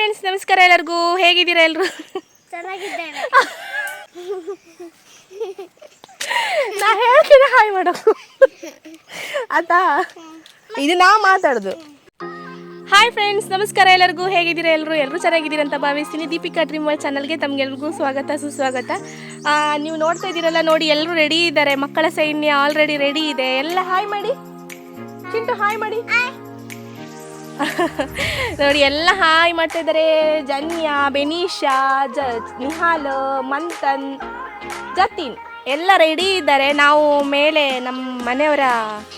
Friends ನಮಸ್ಕಾರ ಎಲ್ಲರಿಗೂ. ಹೇಗಿದ್ದೀರಾ ಎಲ್ಲರೂ ಚೆನ್ನಾಗಿದ್ದೇನೆ. ನಾ ಹೇಳ್ತೀನಿ ಹಾಯ್ ಮಾಡೋ. ಆತಾ ಇದು ನಾ ಮಾತಾಡೋದು. ಹಾಯ್ ಫ್ರೆಂಡ್ಸ್ ನಮಸ್ಕಾರ ಎಲ್ಲರಿಗೂ. ಹೇಗಿದ್ದೀರಾ ಎಲ್ಲರೂ ಎಲ್ಲರೂ ಚೆನ್ನಾಗಿದ್ದೀರಾ ಅಂತ ಭಾವಿಸ್ತೀನಿ. ದೀಪಿಕಾ ಡ್ರೀಮ್ ವರ್ಲ್ಡ್ ಚಾನಲ್ಗೆ ತಮಗೆಲ್ರಿಗೂ ಸ್ವಾಗತ ಸುಸ್ವಾಗತ. ನೀವು ನೋಡ್ತಾ ಇದ್ದೀರಲ್ಲ ನೋಡಿ ಎಲ್ಲರೂ ರೆಡಿ ಇದ್ದಾರೆ. ಮಕ್ಕಳ ಸೈನ್ಯ ಆಲ್ರೆಡಿ ರೆಡಿ ಇದೆ. ಎಲ್ಲ ಹಾಯ್ ಮಾಡಿ. ಚಿಂಟು ಹಾಯ್ ಮಾಡಿ. ನೋಡಿ, ಎಲ್ಲ ಹಾಯ್ ಮಾಡ್ತಾ ಇದ್ದಾರೆ. ಜನ್ಯಾ ಬೆನೀಶಾ ಜ, ನಿಹಾಲ್, ಮಂತನ್, ಜತಿನ್. ಎಲ್ಲ ರೆಡಿ ಇದ್ದಾರೆ. ನಾವು ಮೇಲೆ ನಮ್ಮ ಮನೆಯವರ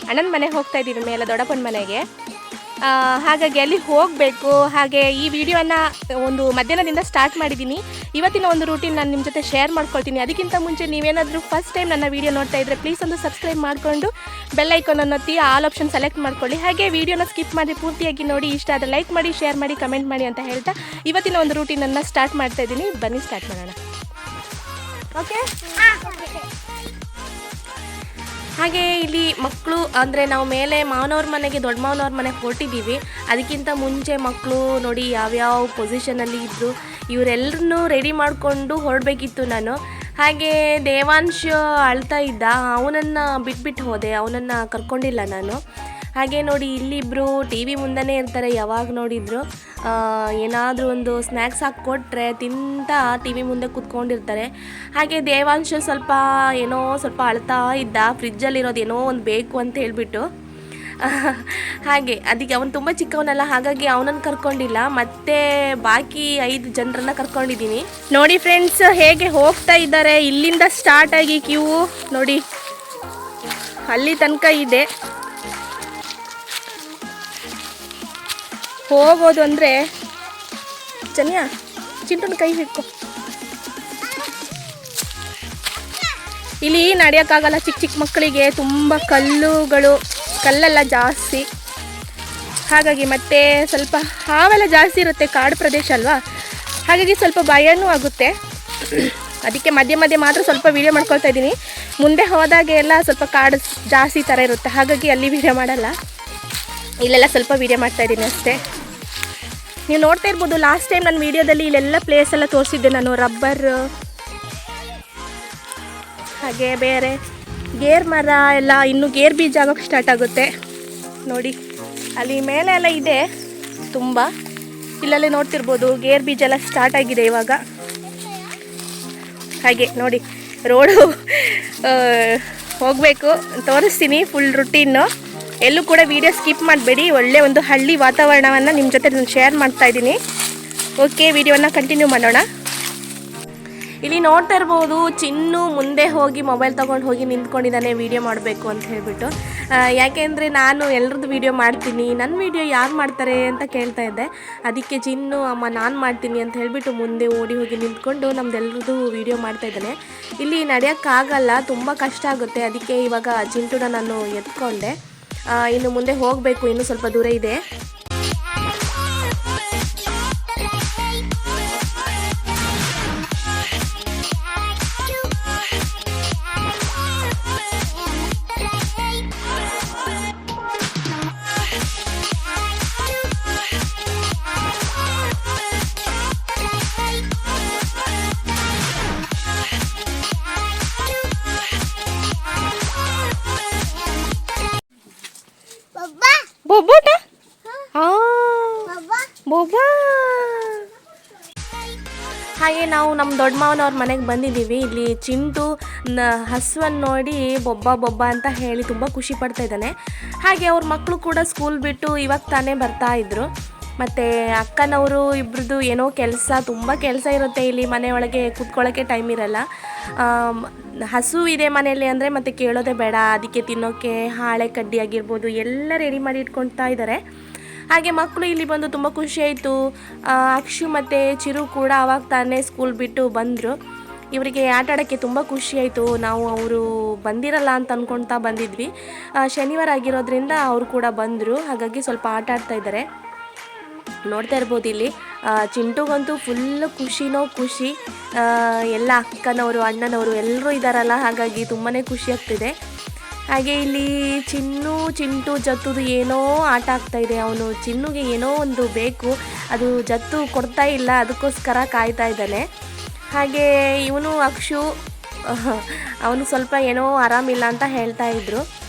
ಅಣ್ಣನ ಮನೆಗೆ ಹೋಗ್ತಾ ಇದ್ದೀವಿ ಮೇಲೆ ದೊಡ್ಡಪ್ಪನ ಮನೆಗೆ. ಹಾಗಾಗಿ ಅಲ್ಲಿ ಹೋಗಬೇಕು. ಹಾಗೆ ಈ ವಿಡಿಯೋನ ಒಂದು ಮಧ್ಯಾಹ್ನದಿಂದ ಸ್ಟಾರ್ಟ್ ಮಾಡಿದ್ದೀನಿ ಇವತ್ತಿನ ಒಂದು ರೂಟೀನ್ ನಾನು ನಿಮ್ಮ ಜೊತೆ ಶೇರ್ ಮಾಡ್ಕೊಳ್ತೀನಿ. ಅದಕ್ಕಿಂತ ಮುಂಚೆ ನೀವೇನಾದರೂ ಫಸ್ಟ್ ಟೈಮ್ ನನ್ನ ವಿಡಿಯೋ ನೋಡ್ತಾ ಇದ್ದರೆ ಪ್ಲೀಸ್ ಒಂದು ಸಬ್ಸ್ಕ್ರೈಬ್ ಮಾಡಿಕೊಂಡು ಅನ್ನು ಒತ್ತಿ ಆಲ್ ಆಪ್ಷನ್ ಸೆಲೆಕ್ಟ್ ಮಾಡ್ಕೊಳ್ಳಿ. ಹಾಗೆ ವಿಡಿಯೋನ ಸ್ಕಿಪ್ ಮಾಡಿ ಪೂರ್ತಿಯಾಗಿ ನೋಡಿ, ಇಷ್ಟ ಆದರೆ ಲೈಕ್ ಮಾಡಿ ಶೇರ್ ಮಾಡಿ ಕಮೆಂಟ್ ಮಾಡಿ ಅಂತ ಹೇಳ್ತಾ ಇವತ್ತಿನ ಒಂದು ರೂಟೀನನ್ನು ಸ್ಟಾರ್ಟ್ ಮಾಡ್ತಾ ಇದ್ದೀನಿ. ಬನ್ನಿ ಸ್ಟಾರ್ಟ್ ಮಾಡೋಣ. ಓಕೆ ಹಾಗೆ ಇಲ್ಲಿ ಮಕ್ಕಳು, ಅಂದರೆ ನಾವು ಮೇಲೆ ಮಾವನವ್ರ ಮನೆಗೆ, ದೊಡ್ಡ ಮಾವನವ್ರ ಮನೆಗೆ ಹೊರಟಿದ್ದೀವಿ. ಅದಕ್ಕಿಂತ ಮುಂಚೆ ಮಕ್ಕಳು ನೋಡಿ ಯಾವ್ಯಾವ ಪೊಸಿಷನಲ್ಲಿ ಇದ್ದರು ಇವರೆಲ್ಲರನ್ನೂ ರೆಡಿ ಮಾಡಿಕೊಂಡು ಹೊರಡಬೇಕಿತ್ತು ನಾನು. ಹಾಗೆ ದೇವಾಂಶ್ ಅಳ್ತಾ ಇದ್ದ, ಅವನನ್ನು ಬಿಟ್ಬಿಟ್ಟು ಹೋದೆ, ಅವನನ್ನು ಕರ್ಕೊಂಡಿಲ್ಲ ನಾನು. ಹಾಗೆ ನೋಡಿ ಇಲ್ಲಿಬ್ಬರು ಟಿ ವಿ ಮುಂದೆನೇ ಇರ್ತಾರೆ, ಯಾವಾಗ ನೋಡಿದ್ರು. ಏನಾದರೂ ಒಂದು ಸ್ನ್ಯಾಕ್ಸ್ ಹಾಕ್ಕೊಟ್ರೆ ತಿಂತಾ ಟಿ ವಿ ಮುಂದೆ ಕೂತ್ಕೊಂಡಿರ್ತಾರೆ. ಹಾಗೆ ದೇವಾಂಶ ಸ್ವಲ್ಪ ಏನೋ ಸ್ವಲ್ಪ ಅಳ್ತಾ ಇದ್ದ ಫ್ರಿಜ್ಜಲ್ಲಿರೋದು ಏನೋ ಒಂದು ಬೇಕು ಅಂತ ಹೇಳಿಬಿಟ್ಟು. ಹಾಗೆ ಅದಕ್ಕೆ ಅವನು ತುಂಬ ಚಿಕ್ಕವನಲ್ಲ, ಹಾಗಾಗಿ ಅವನನ್ನು ಕರ್ಕೊಂಡಿಲ್ಲ. ಮತ್ತೆ ಬಾಕಿ ಐದು ಜನರನ್ನ ಕರ್ಕೊಂಡಿದ್ದೀನಿ. ನೋಡಿ ಫ್ರೆಂಡ್ಸ್ ಹೇಗೆ ಹೋಗ್ತಾ ಇದ್ದಾರೆ. ಇಲ್ಲಿಂದ ಸ್ಟಾರ್ಟ್ ಆಗಿ ಕ್ಯೂ ನೋಡಿ, ಅಲ್ಲಿ ತನಕ ಇದೆ. ಹೋಗೋದು ಅಂದರೆ ಚನ್ಯ ಚಿಂಟುನ ಕೈ ಹಿಡ್ಕೊ. ಇಲ್ಲಿ ನಡೆಯೋಕ್ಕಾಗಲ್ಲ ಚಿಕ್ಕ ಚಿಕ್ಕ ಮಕ್ಕಳಿಗೆ ತುಂಬ ಕಲ್ಲುಗಳು, ಕಲ್ಲೆಲ್ಲ ಜಾಸ್ತಿ. ಹಾಗಾಗಿ ಮತ್ತೆ ಸ್ವಲ್ಪ ಹಾವೆಲ್ಲ ಜಾಸ್ತಿ ಇರುತ್ತೆ, ಕಾಡು ಪ್ರದೇಶ ಅಲ್ವಾ? ಹಾಗಾಗಿ ಸ್ವಲ್ಪ ಭಯನೂ ಆಗುತ್ತೆ. ಅದಕ್ಕೆ ಮಧ್ಯೆ ಮಧ್ಯೆ ಮಾತ್ರ ಸ್ವಲ್ಪ ವೀಡಿಯೋ ಮಾಡ್ಕೊಳ್ತಾ ಇದ್ದೀನಿ. ಮುಂದೆ ಹೋದಾಗ ಎಲ್ಲ ಸ್ವಲ್ಪ ಕಾಡು ಜಾಸ್ತಿ ಥರ ಇರುತ್ತೆ. ಹಾಗಾಗಿ ಅಲ್ಲಿ ವೀಡಿಯೋ ಮಾಡಲ್ಲ. ಇಲ್ಲೆಲ್ಲ ಸ್ವಲ್ಪ ವೀಡಿಯೋ ಮಾಡ್ತಾಯಿದ್ದೀನಿ ಅಷ್ಟೇ. ನೀವು ನೋಡ್ತಾ ಇರ್ಬೋದು ಲಾಸ್ಟ್ ಟೈಮ್ ನನ್ನ ವೀಡಿಯೋದಲ್ಲಿ ಇಲ್ಲೆಲ್ಲ ಪ್ಲೇಸ್ ಎಲ್ಲ ತೋರಿಸಿದ್ದೆ ನಾನು ರಬ್ಬರ್ ಹಾಗೆ ಬೇರೆ ಗೇರ್ ಮರ ಎಲ್ಲ, ಇನ್ನು ಗೇರ್ ಬೀಜ ಆಗೋಕೆ ಸ್ಟಾರ್ಟ್ ಆಗುತ್ತೆ. ನೋಡಿ, ಅಲ್ಲಿ ಮೇಲೆ ಎಲ್ಲ ಇದೆ, ತುಂಬ. ಇಲ್ಲಲ್ಲೇ ನೋಡ್ತಿರ್ಬೋದು, ಗೇರ್ ಬೀಜ ಎಲ್ಲ ಸ್ಟಾರ್ಟ್ ಆಗಿದೆ ಇವಾಗ. ಹಾಗೆ, ನೋಡಿ ರೋಡು ಹೋಗಬೇಕು, ತೋರಿಸ್ತೀನಿ ಫುಲ್ ರುಟೀನು ಎಲ್ಲೂ ಕೂಡ ವಿಡಿಯೋ ಸ್ಕಿಪ್ ಮಾಡಬೇಡಿ. ಒಳ್ಳೆ ಒಂದು ಹಳ್ಳಿ ವಾತಾವರಣವನ್ನು ನಿಮ್ಮ ಜೊತೆ ನಾನು ಶೇರ್ ಮಾಡ್ತಾ ಇದ್ದೀನಿ. ಓಕೆ ವಿಡಿಯೋನ ಕಂಟಿನ್ಯೂ ಮಾಡೋಣ. ಇಲ್ಲಿ ನೋಡ್ತಾ ಇರ್ಬೋದು, ಚಿನ್ನು ಮುಂದೆ ಹೋಗಿ ಮೊಬೈಲ್ ತೊಗೊಂಡು ಹೋಗಿ ನಿಂತ್ಕೊಂಡಿದ್ದಾನೆ ವಿಡಿಯೋ ಮಾಡಬೇಕು ಅಂತ ಹೇಳ್ಬಿಟ್ಟು. ಯಾಕೆಂದರೆ ನಾನು ಎಲ್ಲರದ್ದು ವಿಡಿಯೋ ಮಾಡ್ತೀನಿ. ನನ್ನ ವಿಡಿಯೋ ಯಾರು ಮಾಡ್ತಾರೆ ಅಂತ ಕೇಳ್ತಾ ಇದ್ದೆ. ಅದಕ್ಕೆ ಚಿನ್ನು, ಅಮ್ಮ ನಾನು ಮಾಡ್ತೀನಿ ಅಂತ ಹೇಳ್ಬಿಟ್ಟು ಮುಂದೆ ಓಡಿ ಹೋಗಿ ನಿಂತ್ಕೊಂಡು ನಮ್ದೆಲ್ಲರದ್ದು ವಿಡಿಯೋ ಮಾಡ್ತಾ ಇದ್ದಾನೆ. ಇಲ್ಲಿ ನಡೆಯೋಕ್ಕಾಗಲ್ಲ, ತುಂಬ ಕಷ್ಟ ಆಗುತ್ತೆ. ಅದಕ್ಕೆ ಇವಾಗ ಚಿಂಟುನ ನಾನು ಎತ್ಕೊಂಡೆ. ಇನ್ನು ಮುಂದೆ ಹೋಗಬೇಕು ಇನ್ನೂ ಸ್ವಲ್ಪ ದೂರ ಇದೆ. ಹಾಗೆ ನಾವು ನಮ್ಮ ದೊಡ್ಡ ಮಾವನವ್ರ ಮನೆಗೆ ಬಂದಿದ್ದೀವಿ. ಇಲ್ಲಿ ಚಿಂಟು, ನ ಹಸುವನ್ನು ನೋಡಿ ಬೊಬ್ಬ ಬೊಬ್ಬ ಅಂತ ಹೇಳಿ ತುಂಬ ಖುಷಿ ಪಡ್ತಾ ಇದ್ದಾನೆ. ಹಾಗೆ ಅವ್ರ ಮಕ್ಕಳು ಕೂಡ ಸ್ಕೂಲ್ ಬಿಟ್ಟು ಇವಾಗ ತಾನೇ ಬರ್ತಾ ಇದ್ರು. ಮತ್ತು ಅಕ್ಕನವರು ಇಬ್ಬರದ್ದು ಏನೋ ಕೆಲಸ, ತುಂಬ ಕೆಲಸ ಇರುತ್ತೆ ಇಲ್ಲಿ ಮನೆಯೊಳಗೆ ಕೂತ್ಕೊಳ್ಳೋಕ್ಕೆ ಟೈಮ್ ಇರಲ್ಲ. ಹಸು ಇದೆ ಮನೆಯಲ್ಲಿ ಅಂದರೆ ಮತ್ತೆ ಕೇಳೋದೇ ಬೇಡ. ಅದಕ್ಕೆ ತಿನ್ನೋಕ್ಕೆ ಹಾಳೆ ಕಡ್ಡಿ ಆಗಿರ್ಬೋದು ಎಲ್ಲ ರೆಡಿ ಮಾಡಿ ಇಟ್ಕೊಳ್ತಾ ಇದ್ದಾರೆ. ಹಾಗೆ ಮಕ್ಕಳು ಇಲ್ಲಿ ಬಂದು ತುಂಬ ಖುಷಿ ಆಯಿತು. ಅಕ್ಷು ಮತ್ತು ಚಿರು ಕೂಡ ಅವಾಗ ತಾನೇ ಸ್ಕೂಲ್ ಬಿಟ್ಟು ಬಂದರು. ಇವರಿಗೆ ಆಟ ಆಡೋಕ್ಕೆ ತುಂಬ ಖುಷಿ ಆಯಿತು. ನಾವು ಅವರು ಬಂದಿರಲ್ಲ ಅಂತ ಅಂದ್ಕೊಳ್ತಾ ಬಂದಿದ್ವಿ. ಶನಿವಾರ ಆಗಿರೋದ್ರಿಂದ ಅವರು ಕೂಡ ಬಂದರು. ಹಾಗಾಗಿ ಸ್ವಲ್ಪ ಆಟ ಆಡ್ತಾ ಇದ್ದಾರೆ. ನೋಡ್ತಾ ಇರ್ಬೋದು ಇಲ್ಲಿ. ಚಿಂಟುಗಂತೂ ಫುಲ್ ಖುಷಿನೋ ಖುಷಿ. ಎಲ್ಲ ಅಕ್ಕನವರು, ಅಣ್ಣನವರು ಎಲ್ಲರೂ ಇದ್ದಾರಲ್ಲ ಹಾಗಾಗಿ ತುಂಬಾ ಖುಷಿ ಆಗ್ತಿದೆ. ಹಾಗೆ ಇಲ್ಲಿ ಚಿನ್ನು, ಚಿಂಟು, ಜತ್ತುದು ಏನೋ ಆಟ ಆಗ್ತಾ ಇದೆ. ಅವನು ಚಿನ್ನುಗೆ ಏನೋ ಒಂದು ಬೇಕು. ಅದು ಜತ್ತು ಕೊಡ್ತಾ ಇಲ್ಲ. ಅದಕ್ಕೋಸ್ಕರ ಕಾಯ್ತಾ ಇದ್ದಾನೆ. ಹಾಗೆ ಇವನು ಅಕ್ಷು, ಅವನು ಸ್ವಲ್ಪ ಏನೋ ಆರಾಮಿಲ್ಲ ಅಂತ ಹೇಳ್ತಾ ಇದ್ರು.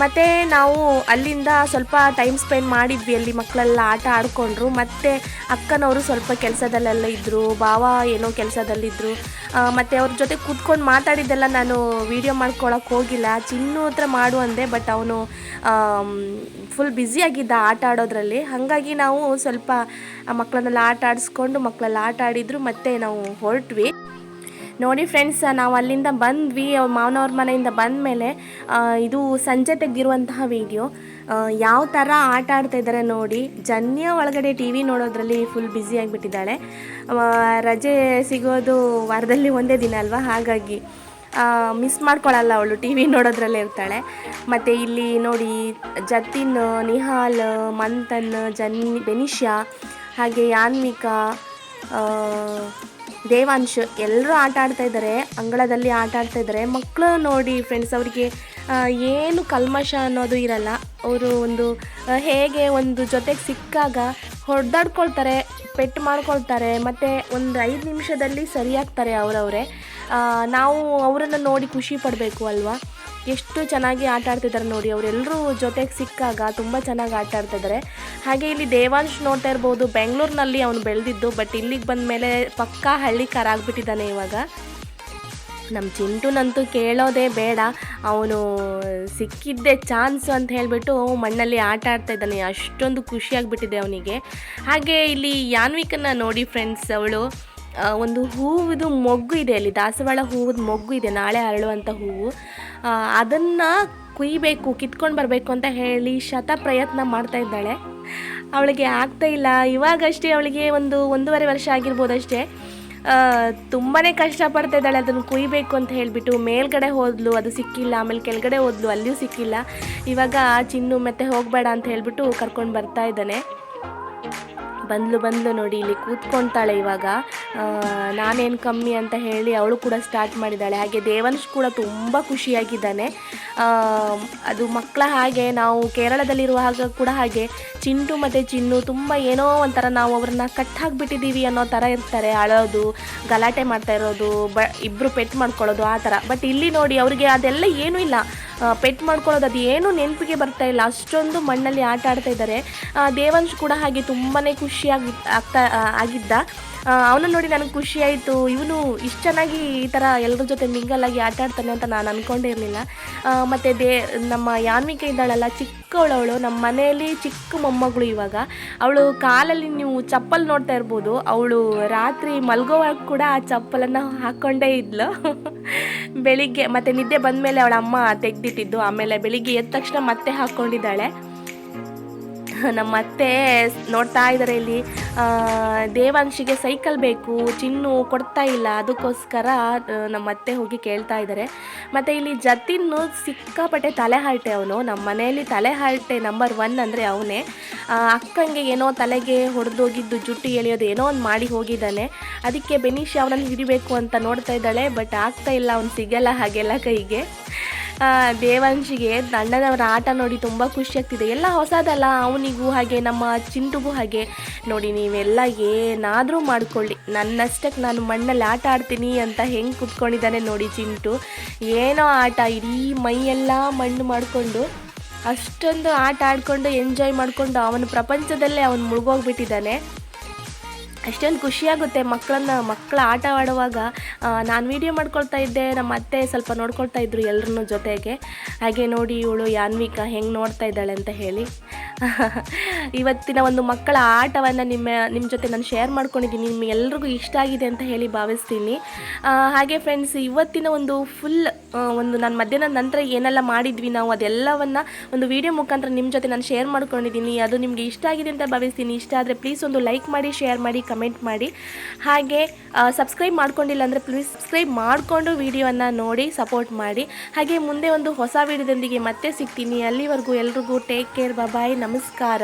ಮತ್ತು ನಾವು ಅಲ್ಲಿಂದ ಸ್ವಲ್ಪ ಟೈಮ್ ಸ್ಪೆಂಡ್ ಮಾಡಿದ್ವಿ ಅಲ್ಲಿ ಮಕ್ಕಳೆಲ್ಲ ಆಟ ಆಡಿಕೊಂಡ್ರು. ಮತ್ತು ಅಕ್ಕನವರು ಸ್ವಲ್ಪ ಕೆಲಸದಲ್ಲೆಲ್ಲ ಇದ್ದರು ಭಾವ ಏನೋ ಕೆಲಸದಲ್ಲಿದ್ದರು ಮತ್ತು ಅವ್ರ ಜೊತೆ ಕೂತ್ಕೊಂಡು ಮಾತಾಡಿದ್ದೆಲ್ಲ ನಾನು ವೀಡಿಯೋ ಮಾಡ್ಕೊಳಕ್ಕೆ ಹೋಗಿಲ್ಲ. ಚಿನ್ನು ಹತ್ರ ಮಾಡು ಅಂದೆ ಬಟ್ ಅವನು ಫುಲ್ ಬ್ಯುಸಿಯಾಗಿದ್ದ ಆಟ ಆಡೋದ್ರಲ್ಲಿ. ಹಾಗಾಗಿ ನಾವು ಸ್ವಲ್ಪ ಮಕ್ಕಳನ್ನೆಲ್ಲ ಆಟ ಆಡಿಸ್ಕೊಂಡು ಮಕ್ಕಳೆಲ್ಲ ಆಟ ಆಡಿದ್ರು, ಮತ್ತು ನಾವು ಹೊರಟ್ವಿ. ನೋಡಿ ಫ್ರೆಂಡ್ಸ್ ನಾವು ಅಲ್ಲಿಂದ ಬಂದ್ವಿ. ಮಾವನವ್ರ ಮನೆಯಿಂದ ಬಂದ ಮೇಲೆ ಇದು ಸಂಜೆ ತೆಗೆದಿರುವಂತಹ ವಿಡಿಯೋ ಯಾವ ಥರ ಆಟ ಆಡ್ತಾ ಇದ್ದಾರೆ ನೋಡಿ. ಜನ್ಯ ಒಳಗಡೆ ಟಿ ವಿ ನೋಡೋದ್ರಲ್ಲಿ ಫುಲ್ ಬ್ಯುಸಿ ಆಗಿಬಿಟ್ಟಿದ್ದಾಳೆ. ರಜೆ ಸಿಗೋದು ವಾರದಲ್ಲಿ ಒಂದೇ ದಿನ ಅಲ್ವಾ? ಹಾಗಾಗಿ ಮಿಸ್ ಮಾಡ್ಕೊಳ್ಳಲ್ಲ ಅವಳು ಟಿ ವಿ ನೋಡೋದ್ರಲ್ಲೇ ಇರ್ತಾಳೆ. ಮತ್ತು ಇಲ್ಲಿ ನೋಡಿ ಜತಿನ್ ನಿಹಾಲ್ ಮಂತನ್ ಜನ್ ಬೆನಿಷಾ ಹಾಗೆ ಯಾನ್ವಿಕಾ ಆ, ದೇವಾಂಶ್ ಎಲ್ಲರೂ ಆಟ ಆಡ್ತಾ ಇದ್ದಾರೆ, ಅಂಗಳದಲ್ಲಿ ಆಟ ಆಡ್ತಾ ಇದ್ದಾರೆ. ಮಕ್ಕಳು ನೋಡಿ ಫ್ರೆಂಡ್ಸ್ ಅವರಿಗೆ ಏನು ಕಲ್ಮಶ ಅನ್ನೋದು ಇರಲ್ಲ. ಅವರು ಒಂದು ಹೇಗೆ ಒಂದು ಜೊತೆಗೆ ಸಿಕ್ಕಾಗ ಹೊಡೆದಾಡ್ಕೊಳ್ತಾರೆ, ಪೆಟ್ಟು ಮಾಡ್ಕೊಳ್ತಾರೆ, ಮತ್ತು ಒಂದು ಐದು ನಿಮಿಷದಲ್ಲಿ ಸರಿಯಾಗ್ತಾರೆ ಅವರವರೇ. ನಾವು ಅವರನ್ನು ನೋಡಿ ಖುಷಿ ಪಡಬೇಕು ಅಲ್ವಾ? ಎಷ್ಟು ಚೆನ್ನಾಗಿ ಆಟ ಆಡ್ತಿದ್ದಾರೆ ನೋಡಿ. ಅವರೆಲ್ಲರೂ ಜೊತೆಗೆ ಸಿಕ್ಕಾಗ ತುಂಬ ಚೆನ್ನಾಗಿ ಆಟ ಆಡ್ತಿದ್ದಾರೆ. ಹಾಗೆ ಇಲ್ಲಿ ದೇವಾಂಶ್ ನೋಡ್ತಾ ಇರ್ಬೋದು. ಬೆಂಗಳೂರಿನಲ್ಲಿ ಅವನು ಬೆಳೆದಿದ್ದು, ಬಟ್ ಇಲ್ಲಿಗೆ ಬಂದ ಮೇಲೆ ಪಕ್ಕಾ ಹಳ್ಳಿಕಾರ ಆಗ್ಬಿಟ್ಟಿದ್ದಾನೆ ಇವಾಗ. ನಮ್ಮ ಚಿಂಟುನಂತೂ ಕೇಳೋದೇ ಬೇಡ. ಅವನು ಸಿಕ್ಕಿದ್ದೆ ಚಾನ್ಸ್ ಅಂತ ಹೇಳಿಬಿಟ್ಟು ಮಣ್ಣಲ್ಲಿ ಆಟ ಆಡ್ತಾ ಇದ್ದಾನೆ. ಅಷ್ಟೊಂದು ಖುಷಿಯಾಗಿಬಿಟ್ಟಿದೆ ಅವನಿಗೆ. ಹಾಗೆ ಇಲ್ಲಿ ಯಾನ್ವಿಕನ್ನ ನೋಡಿ ಫ್ರೆಂಡ್ಸ್ ಅವಳು. ಒಂದು ಹೂವುದು ಮೊಗ್ಗು ಇದೆ ಅಲ್ಲಿ. ದಾಸವಾಳ ಹೂವುದು ಮೊಗ್ಗು ಇದೆ. ನಾಳೆ ಅರಳುವಂಥ ಹೂವು. ಅದನ್ನು ಕುಯ್ಬೇಕು, ಕಿತ್ಕೊಂಡು ಬರಬೇಕು ಅಂತ ಹೇಳಿ ಶತ ಪ್ರಯತ್ನ ಮಾಡ್ತಾ ಇದ್ದಾಳೆ. ಅವಳಿಗೆ ಆಗ್ತಾ ಇಲ್ಲ. ಇವಾಗಷ್ಟೇ ಅವಳಿಗೆ ಒಂದು ಒಂದೂವರೆ ವರ್ಷ ಆಗಿರ್ಬೋದು ಅಷ್ಟೇ. ತುಂಬಾ ಕಷ್ಟಪಡ್ತಾ ಇದ್ದಾಳೆ. ಅದನ್ನು ಕುಯ್ಬೇಕು ಅಂತ ಹೇಳಿಬಿಟ್ಟು ಮೇಲ್ಗಡೆ ಹೋದ್ಲು. ಅದು ಸಿಕ್ಕಿಲ್ಲ. ಆಮೇಲೆ ಕೆಳಗಡೆ ಹೋದ್ಲು. ಅಲ್ಲಿಯೂ ಸಿಕ್ಕಿಲ್ಲ. ಇವಾಗ ಚಿನ್ನು ಮತ್ತೆ ಹೋಗಬೇಡ ಅಂತ ಹೇಳಿಬಿಟ್ಟು ಕರ್ಕೊಂಡು ಬರ್ತಾ ಇದ್ದಾನೆ. ಬಂದ್ಲು ಬಂದ್ಲು ನೋಡಿ ಇಲ್ಲಿ ಕೂತ್ಕೊಳ್ತಾಳೆ ಇವಾಗ. ನಾನೇನು ಕಮ್ಮಿ ಅಂತ ಹೇಳಿ ಅವಳು ಕೂಡ ಸ್ಟಾರ್ಟ್ ಮಾಡಿದ್ದಾಳೆ ಹಾಗೆ ದೇವನ್ಶ್ ಕೂಡ ತುಂಬ ಖುಷಿಯಾಗಿದ್ದಾನೆ. ಅದು ಮಕ್ಕಳ ಹಾಗೆ ನಾವು ಕೇರಳದಲ್ಲಿರುವಾಗ ಕೂಡ ಹಾಗೆ ಚಿಂಟು ಮತ್ತು ಚಿನ್ನು ತುಂಬ ಏನೋ ಒಂಥರ ನಾವು ಅವ್ರನ್ನ ಕಟ್ ಹಾಕ್ಬಿಟ್ಟಿದ್ದೀವಿ ಅನ್ನೋ ಥರ ಇರ್ತಾರೆ. ಅಳೋದು, ಗಲಾಟೆ ಮಾಡ್ತಾ ಇರೋದು, ಬ ಇಬ್ಬರು ಪೆಟ್ ಮಾಡ್ಕೊಳ್ಳೋದು ಆ ಥರ. ಬಟ್ ಇಲ್ಲಿ ನೋಡಿ ಅವರಿಗೆ ಅದೆಲ್ಲ ಏನೂ ಇಲ್ಲ. ಪೆಟ್ ಮಾಡ್ಕೊಳ್ಳೋದು ಅದು ಏನು ನೆನಪಿಗೆ ಬರ್ತಾ ಇಲ್ಲ. ಅಷ್ಟೊಂದು ಮಣ್ಣಲ್ಲಿ ಆಟ ಆಡ್ತಾ ಇದ್ದಾರೆ. ದೇವಂಶ್ ಕೂಡ ಹಾಗೆ ತುಂಬಾ ಖುಷಿಯಾಗಿ ಆಗ್ತಾ ಆಗಿದ್ದ. ಅವನು ನೋಡಿ ನನಗೆ ಖುಷಿ ಆಯಿತು. ಇವನು ಇಷ್ಟು ಚೆನ್ನಾಗಿ ಈ ಥರ ಎಲ್ಲರ ಜೊತೆ ಮಿಂಗಲಾಗಿ ಆಟ ಆಡ್ತಾನೆ ಅಂತ ನಾನು ಅಂದ್ಕೊಂಡೇ ಇರಲಿಲ್ಲ. ಮತ್ತು ದೇ, ನಮ್ಮ ಯಾನ್ವಿಕೆ ಇದ್ದಾಳಲ್ಲ, ಚಿಕ್ಕವಳವಳು ನಮ್ಮ ಮನೆಯಲ್ಲಿ ಚಿಕ್ಕ ಮೊಮ್ಮಗಳು ಇವಾಗ. ಅವಳು ಕಾಲಲ್ಲಿ ನೀವು ಚಪ್ಪಲ್ ನೋಡ್ತಾ ಇರ್ಬೋದು. ಅವಳು ರಾತ್ರಿ ಮಲ್ಗೋವಾಗ ಕೂಡ ಆ ಚಪ್ಪಲನ್ನು ಹಾಕ್ಕೊಂಡೇ ಇದ್ಲು. ಬೆಳಿಗ್ಗೆ, ಮತ್ತು ನಿದ್ದೆ ಬಂದಮೇಲೆ ಅವಳ ಅಮ್ಮ ತೆಗೆದಿಟ್ಟಿದ್ದು, ಆಮೇಲೆ ಬೆಳಿಗ್ಗೆ ಎದ್ದ ತಕ್ಷಣ ಮತ್ತೆ ಹಾಕ್ಕೊಂಡಿದ್ದಾಳೆ ನಮ್ಮ ಅತ್ತೆ ನೋಡ್ತಾ ಇದ್ದಾರೆ ಇಲ್ಲಿ. ದೇವಾಂಶಿಗೆ ಸೈಕಲ್ ಬೇಕು, ಚಿನ್ನು ಕೊಡ್ತಾ ಇಲ್ಲ, ಅದಕ್ಕೋಸ್ಕರ ನಮ್ಮ ಅತ್ತೆ ಹೋಗಿ ಕೇಳ್ತಾ ಇದ್ದಾರೆ ಮತ್ತು ಇಲ್ಲಿ ಜತಿನ್ನು ಸಿಕ್ಕಾಪಟ್ಟೆ ತಲೆ ಹರಟೆ ಅವನು. ನಮ್ಮ ಮನೆಯಲ್ಲಿ ತಲೆ ಹಾಲ್ಟೆ ನಂಬರ್ ಒನ್ ಅಂದರೆ ಅವನೇ. ಅಕ್ಕಂಗೆ ಏನೋ ತಲೆಗೆ ಹೊಡೆದೋಗಿದ್ದು, ಜುಟ್ಟಿ ಎಳೆಯೋದು ಏನೋ ಒಂದು ಮಾಡಿ ಹೋಗಿದ್ದಾನೆ. ಅದಕ್ಕೆ ಬೆನೀಶ್ ಅವನನ್ನು ಹಿಡಿಬೇಕು ಅಂತ ನೋಡ್ತಾ ಇದ್ದಾಳೆ, ಬಟ್ ಆಗ್ತಾ ಇಲ್ಲ, ಅವ್ನು ಸಿಗಲ್ಲ ಹಾಗೆಲ್ಲ ಕೈಗೆ. ದೇವಾಂಶಿಗೆ ಅಣ್ಣನವರ ಆಟ ನೋಡಿ ತುಂಬ ಖುಷಿ ಆಗ್ತಿದೆ. ಎಲ್ಲ ಹೊಸದಲ್ಲ, ಅವನಿಗೂ ಹಾಗೆ, ನಮ್ಮ ಚಿಂಟುಗೂ ಹಾಗೆ. ನೋಡಿ, ನೀವೆಲ್ಲ ಏನಾದರೂ ಮಾಡ್ಕೊಳ್ಳಿ. ನನ್ನಷ್ಟಕ್ಕೆ ನಾನು ಮಣ್ಣಲ್ಲಿ ಆಟ ಆಡ್ತೀನಿ ಅಂತ ಹೆಂಗೆ ಕುತ್ಕೊಂಡಿದ್ದಾನೆ ನೋಡಿ ಚಿಂಟು. ಏನೋ ಆಟ, ಇಡೀ ಮೈಯೆಲ್ಲ ಮಣ್ಣು ಮಾಡಿಕೊಂಡು, ಅಷ್ಟೊಂದು ಆಟ ಆಡಿಕೊಂಡು, ಎಂಜಾಯ್ ಮಾಡಿಕೊಂಡು ಅವನ ಪ್ರಪಂಚದಲ್ಲೇ ಅವನು ಮುಳುಗೋಗ್ಬಿಟ್ಟಿದ್ದಾನೆ. ಅಷ್ಟೊಂದು ಖುಷಿಯಾಗುತ್ತೆ ಮಕ್ಕಳನ್ನ, ಮಕ್ಕಳ ಆಟ ಆಡುವಾಗ ನಾನು ವೀಡಿಯೋ ಮಾಡ್ಕೊಳ್ತಾ ಇದ್ದೆ, ನಮ್ಮ ಅತ್ತೆ ಸ್ವಲ್ಪ ನೋಡ್ಕೊಳ್ತಾ ಇದ್ರು ಎಲ್ಲರನ್ನೂ ಜೊತೆಗೆ. ಹಾಗೆ ನೋಡಿ ಇವಳು ಯಾನ್ವಿಕಾ ಹೆಂಗೆ ನೋಡ್ತಾ ಇದ್ದಾಳೆ ಅಂತ ಹೇಳಿ. ಇವತ್ತಿನ ಒಂದು ಮಕ್ಕಳ ಆಟವನ್ನು ನಿಮ್ಮ ನಿಮ್ಮ ಜೊತೆ ನಾನು ಶೇರ್ ಮಾಡ್ಕೊಂಡಿದ್ದೀನಿ ನಿಮ್ಗೆಲ್ರಿಗೂ ಇಷ್ಟ ಆಗಿದೆ ಅಂತ ಹೇಳಿ ಭಾವಿಸ್ತೀನಿ. ಹಾಗೆ ಫ್ರೆಂಡ್ಸ್ ಇವತ್ತಿನ ಒಂದು ಫುಲ್ ಒಂದು ನಾನು ಮಧ್ಯಾಹ್ನದ ನಂತರ ಏನೆಲ್ಲ ಮಾಡಿದ್ವಿ ನಾವು ಅದೆಲ್ಲವನ್ನು ಒಂದು ವಿಡಿಯೋ ಮುಖಾಂತರ ನಿಮ್ಮ ಜೊತೆ ನಾನು ಶೇರ್ ಮಾಡ್ಕೊಂಡಿದ್ದೀನಿ. ಅದು ನಿಮಗೆ ಇಷ್ಟ ಆಗಿದೆ ಅಂತ ಭಾವಿಸ್ತೀನಿ. ಇಷ್ಟ ಆದರೆ ಪ್ಲೀಸ್ ಒಂದು ಲೈಕ್ ಮಾಡಿ ಶೇರ್ ಮಾಡಿ ಕಮೆಂಟ್ ಮಾಡಿ. ಹಾಗೆ ಸಬ್ಸ್ಕ್ರೈಬ್ ಮಾಡ್ಕೊಂಡಿಲ್ಲ ಅಂದರೆ ಪ್ಲೀಸ್ ಸಬ್ಸ್ಕ್ರೈಬ್ ಮಾಡಿಕೊಂಡು ವಿಡಿಯೋವನ್ನು ನೋಡಿ ಸಪೋರ್ಟ್ ಮಾಡಿ. ಹಾಗೆ ಮುಂದೆ ಒಂದು ಹೊಸ ವಿಡಿಯೋದೊಂದಿಗೆ ಮತ್ತೆ ಸಿಗ್ತೀನಿ. ಅಲ್ಲಿವರೆಗೂ ಎಲ್ರಿಗೂ ಟೇಕ್ ಕೇರ್ ಬಾಯ್ ನಮಸ್ಕಾರ.